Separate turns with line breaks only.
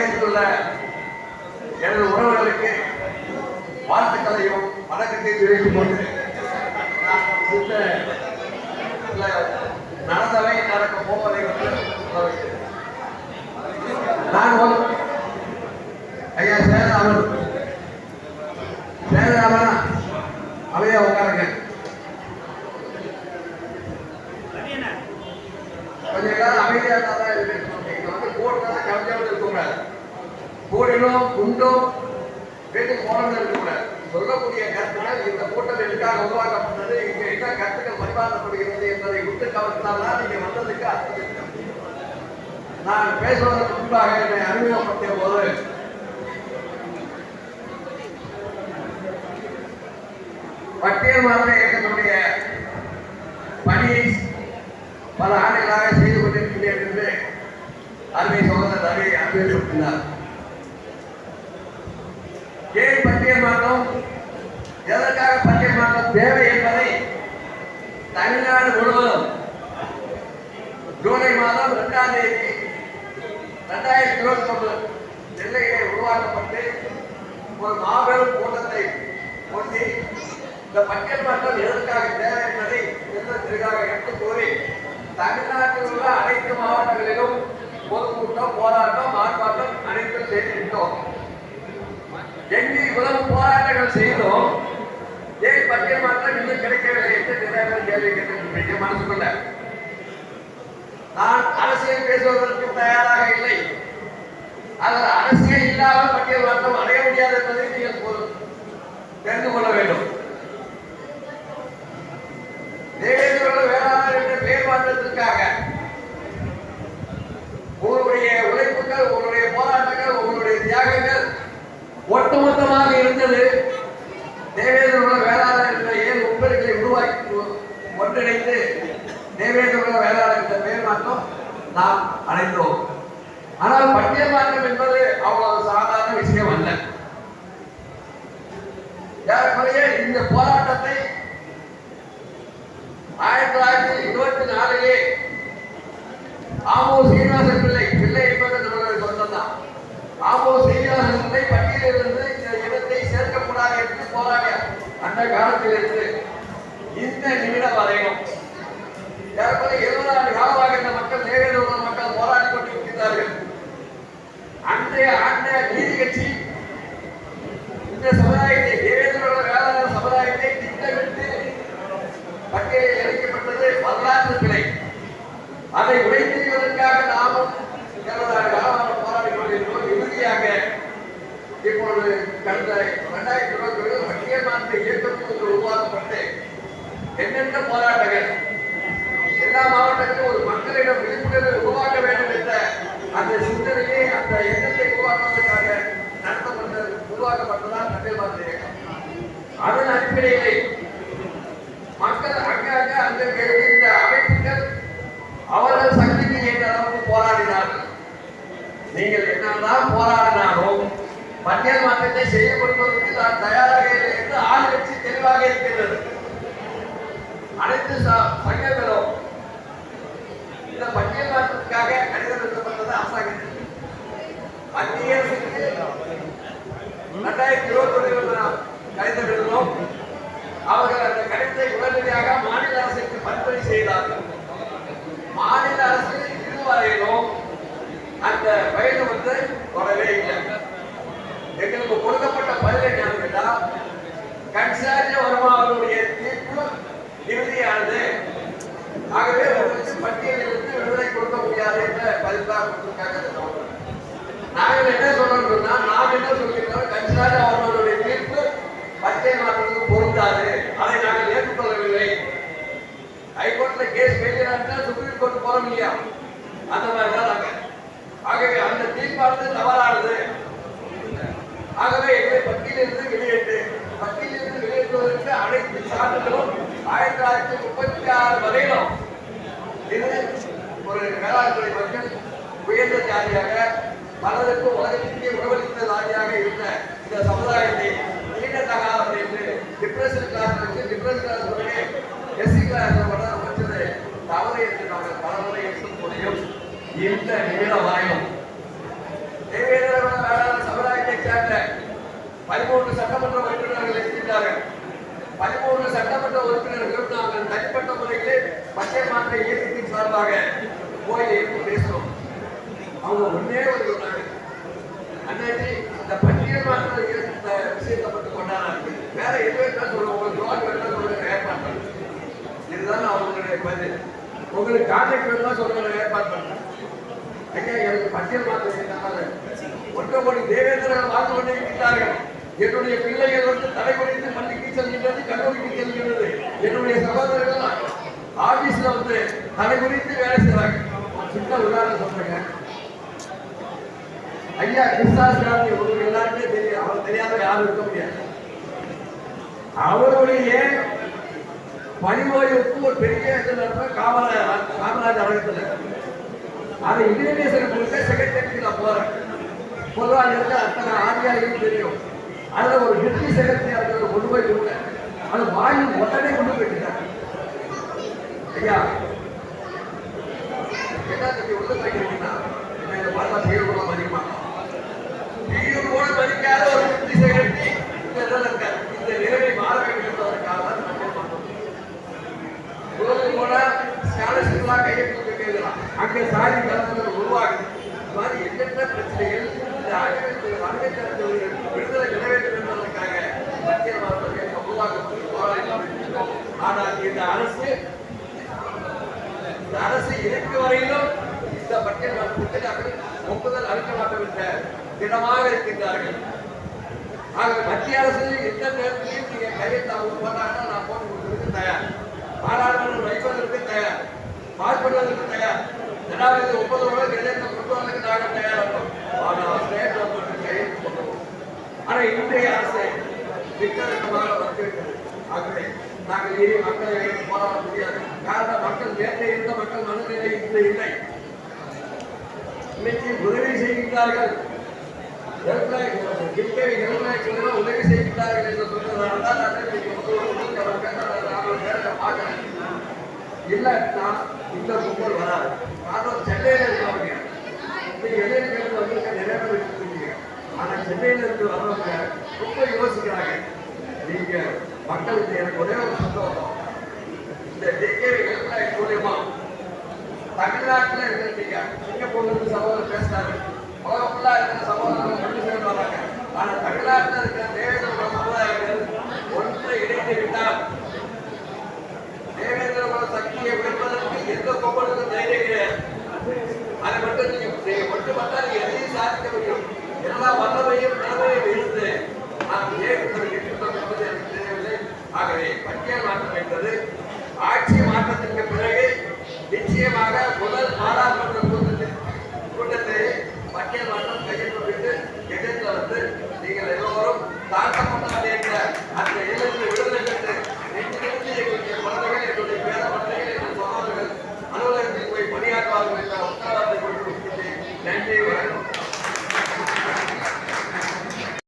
உலகத்திலுள்ள எனது உறவுகளுக்கு வாழ்த்துக்களையும் வணக்கத்தை தெரிவிக்கும் போது நடந்தவை நடக்க போவதை வந்து சொல்ல வைக்கிறேன். நான் ஒரு ஐயா சேதாமன் சேதாமன் அவையா உட்காருங்க கொஞ்ச காலம் அமைதியா இருந்தா தான் இருக்கணும். இங்க வந்து போடுறதா கவிதையோடு இருக்கக்கூடாது போடிலும் குண்டோ வீட்டுக்கு போனது இருக்கக்கூடாது. சொல்லக்கூடிய கருத்துக்கள் இந்த கூட்டம் எதுக்காக உருவாக்கப்பட்டது இங்க என்ன கருத்துக்கள் பரிமாறப்படுகிறது என்பதை விட்டு கவனித்தால்தான் நீங்க வந்ததுக்கு அர்த்தம். நான் பேசுவதற்கு முன்பாக என்னை அறிமுகப்படுத்திய போது பட்டியல் மாற்ற இயக்கத்தினுடைய பணியை பல ஆண்டுகளாக செய்து கொண்டிருக்கிறேன் என்று அருமை சோதனை ரவி அறிவித்திருக்கிறார் ஏன் பட்டியல் மாற்றம் எதற்காக பட்டியல் மாற்றம் தேவை என்பதை தமிழ்நாடு முழுவதும் ஜூலை மாதம் இரண்டாம் தேதி இரண்டாயிரத்தி இருபத்தி ஒன்பது நெல்லையிலே உருவாக்கப்பட்டு ஒரு மாபெரும் கூட்டத்தை ஒட்டி இந்த பட்டியல் மாற்றம் எதற்காக தேவை என்பதை தெளிவாக எடுத்து கூறி தமிழ்நாட்டில் உள்ள அனைத்து மாவட்டங்களிலும் பொதுக்கூட்டம் போராட்டம் ஆர்ப்பாட்டம் அனைத்தும் செய்திருக்கிறோம். எங்கே இவ்வளவு போராட்டங்கள் செய்தோம்? ஏன் பட்டிய மாற்றம் இன்னும் கிடைக்கவில்லை என்று நிறைய பேர் கேள்வி கேட்டிருக்கிறீங்க மனசுக்குள்ள. நான் அரசியல் பேசுவதற்கு தயாராக இல்லை. அதில் அரசியல் இல்லாமல் பட்டியல் மாற்றம் அடைய முடியாது என்பதை நீங்கள் போராட்டத்தை ஆயிரத்தி தொள்ளாயிரத்தி இருபத்தி நாலிலே ஆமோ சீனிவாசன் பிள்ளை பிள்ளை என்பது நம்மளுடைய சொந்தம் தான். ஆமோ சீனிவாசன் பிள்ளை பட்டியலிருந்து இந்த இடத்தை சேர்க்கக்கூடாது என்று போராடிய அந்த காலத்திலிருந்து இந்த நிமிடம் பட்டியலில் இணைக்கப்பட்டது வரலாற்று பிழை. அதை உடைத்தெறிவதற்காக நாமும் போராடி கொண்டிருக்கிறோம். இறுதியாக இப்பொழுது கடந்த இரண்டாயிரத்தி இருபத்தி ஏழு பட்டியல் மாற்ற இயக்கம் உருவாக்கப்பட்டு என்னென்ன போராட்டங்கள் நீங்கள் என்னதான் போராடினாலும் பட்டியல் மாற்றத்தை செய்யப்படுவதற்கு நான் தயாராக இல்லை என்று ஆளுங்கட்சி தெளிவாக இருக்கிறது. அனைத்து சங்கங்களும் இந்த பட்டியல் மாற்றத்துக்காக கடிதம் எழுதப்பட்டது அரசாங்கத்துக்கு மத்திய அரசுக்கு ரெண்டாயிரத்தி இருபத்தி ஒன்றில் நாம் கடிதம் எழுதினோம். அவர்கள் அந்த கடிதத்தை உடனடியாக மாநில அரசுக்கு பரிந்துரை செய்தார்கள். மாநில அரசு இதுவரையிலும் அந்த வயது வந்து தொடரவே இல்லை. எங்களுக்கு கொடுக்கப்பட்ட பதிலை ஞாபகத்தா கன்சாரிய வர்மா அவருடைய தீர்ப்பு இறுதியானது. ஆகவே உங்களுக்கு பட்டியலிருந்து விடுதலை கொடுக்க முடியாது என்ற பதில் தான் கொடுத்திருக்காங்க நாங்கள் என்ன சொல்றோம்னா நாம் என்ன சொல்கிறோம் கன்சாரிய அவர்களுடைய தீர்ப்பு பட்டியல் மாற்றத்துக்கு பொருந்தாது. அதை நாங்கள் ஏற்றுக்கொள்ளவில்லை. ஹைகோர்ட்ல கேஸ் ஃபெயிலியர் ஆனா சுப்ரீம் கோர்ட் போறோம் இல்லையா? அந்த மாதிரி தான் ஆகவே அந்த தீர்ப்பானது தவறானது. ஆகவே எங்களை பட்டியலிருந்து வெளியேற்று பட்டியலிருந்து வெளியேற்றுவதற்கு அனைத்து சான்றுகளும் ஆயிரத்தி தொள்ளாயிரத்தி முப்பத்தி ஆறு வரையிலும் இது ஒரு வேளாண்துறை மக்கள் உயர்ந்த ஜாதியாக மனதிற்கு உலகத்திற்கே உணவளித்ததாக பதிமூன்று சட்டமன்ற உறுப்பினர்கள் இருக்கின்றார்கள். பதிமூன்று சட்டமன்ற உறுப்பினர்களும் நாங்கள் தனிப்பட்ட முறையிலே பச்சை மாற்ற இயக்கத்தின் சார்பாக போய் பேசுவோம் அவங்க ஒன்னே ஒரு சொன்னாங்க. அண்ணாச்சி இந்த பட்டியல் மாற்ற இந்த விஷயத்தை மட்டும் கொண்டாடாங்க வேற எதுவும் என்ன சொல்லுவோம் உங்களுக்கு ரோட் வேணா சொல்லுங்க ஏற்பாடு பண்ணுங்க. இதுதான் அவங்களுடைய பதில். உங்களுக்கு கான்டாக்ட் வேணா சொல்லுங்க ஏற்பாடு பண்ணுங்க ஐயா எனக்கு பட்டியல் மாற்ற ஒன்றரை கோடி தேவேந்திரர்கள் வாக்கு கொண்டிருக்கிறார்கள் என்னுடைய பிள்ளைகள் வந்து தலைமுறைத்து பள்ளிக்கு செல்கின்றது கல்லூரிக்கு செல்கின்றது. என்னுடைய சகோதரர்கள் ஆபீஸ்ல வந்து தலைமுறைத்து வேலை செய்வாங்க சின்ன உதாரணம் சொல்றேங்க. ஐயா கிருஷ்ணாஸ் காந்தி உங்களுக்கு எல்லாருமே தெரியும். அவர் தெரியாத யாரும் இருக்க முடியாது. அவருடைய பணிவோய்வுக்கு ஒரு பெரிய இது நடந்த காமராஜ் அரங்கத்தில். அதை இந்தியநேசன் கொடுத்த செக்ரட்டரிக்கு நான் போறேன். பொதுவாக இருக்க அத்தனை ஆதியாரிகளும் தெரியும். அதில் ஒரு டெப்டி செக்ரட்டரி அதில் கொண்டு போய் கொடுத்தேன் அது வாங்கி உடனே கொண்டு போயிட்டாங்க ஐயா என்ன தம்பி உள்ள போய்க்கிறீங்கன்னா இந்த இதை பார்த்தா தீர்வு கூட மதிக்குமா தீர்வு கூட மதிக்காத ஒரு டெப்டி செக்ரட்டரி இந்த இதில் இருக்காரு. இந்த நிலைமை மாற வேண்டியதற்காக தான் நம்ம பண்ணோம் உலகம் போல ஸ்காலர்ஷிப்லாம் கையெழுத்து கேட்கலாம். அங்கே சாதி கலந்துகள் உருவாகுது. இந்த மாதிரி என்னென்ன பிரச்சனைகள்? இந்த அனைத்து அனைத்து விடுதலை நிறைவேற்ற என்பதற்காக மத்திய மாநிலங்கள் உருவாக்கப்பட்டு போராடினோம். ஆனால் இந்த அரசு இந்த அரசு இருக்கு வரையிலும் இந்த பட்டியல் புத்தகங்கள் ஒப்புதல் அளிக்க மாட்டோம் என்ற திடமாக இருக்கின்றார்கள். ஆகவே மத்திய அரசு எந்த நேரத்திலையும் நீங்க கையெழுத்து அவங்க போட்டாங்கன்னா நான் போன் கொடுப்பதற்கு தயார். பாராளுமன்றம் வைப்பதற்கு தயார். பார்ப்பதற்கு தயார். ஜனாதிபதி ஒன்பதோட கையெழுத்து கொண்டு வரதுக்கு நாங்கள் தயாராக ஆனால் ஸ்டேட் கவர்மெண்ட் கையெழுத்து பண்ணுவோம் ஆனால் இன்றைய அரசு திட்டமாக வந்திருக்கிறது. ஆகவே நாங்கள் இனி மக்கள் வைத்து போராட முடியாது. காரணம் மக்கள் நேற்றை இருந்த மக்கள் மனநிலை இன்று இல்லை. இன்னைக்கு உதவி செய்கின்றார்கள். உதவி செய்கிறார்கள் என்று சொன்னதால தான் இல்லைன்னா இந்த கும்பல் வராது. காரணம் சென்னையில இருக்கிறவங்க இருந்து வந்திருக்க நிறைய பேர் இருக்கீங்க ஆனா சென்னையில இருந்து வர்றவங்க ரொம்ப யோசிக்கிறாங்க மக்களுக்கு எனக்கு ஒரே ஒரு சந்தோஷம். இந்த டிகே ஹெல்ப்லைன் மூலியமா தமிழ்நாட்டில் இருந்திருக்கீங்க. சிங்கப்பூர்ல இருந்து சகோதரர் பேசினாரு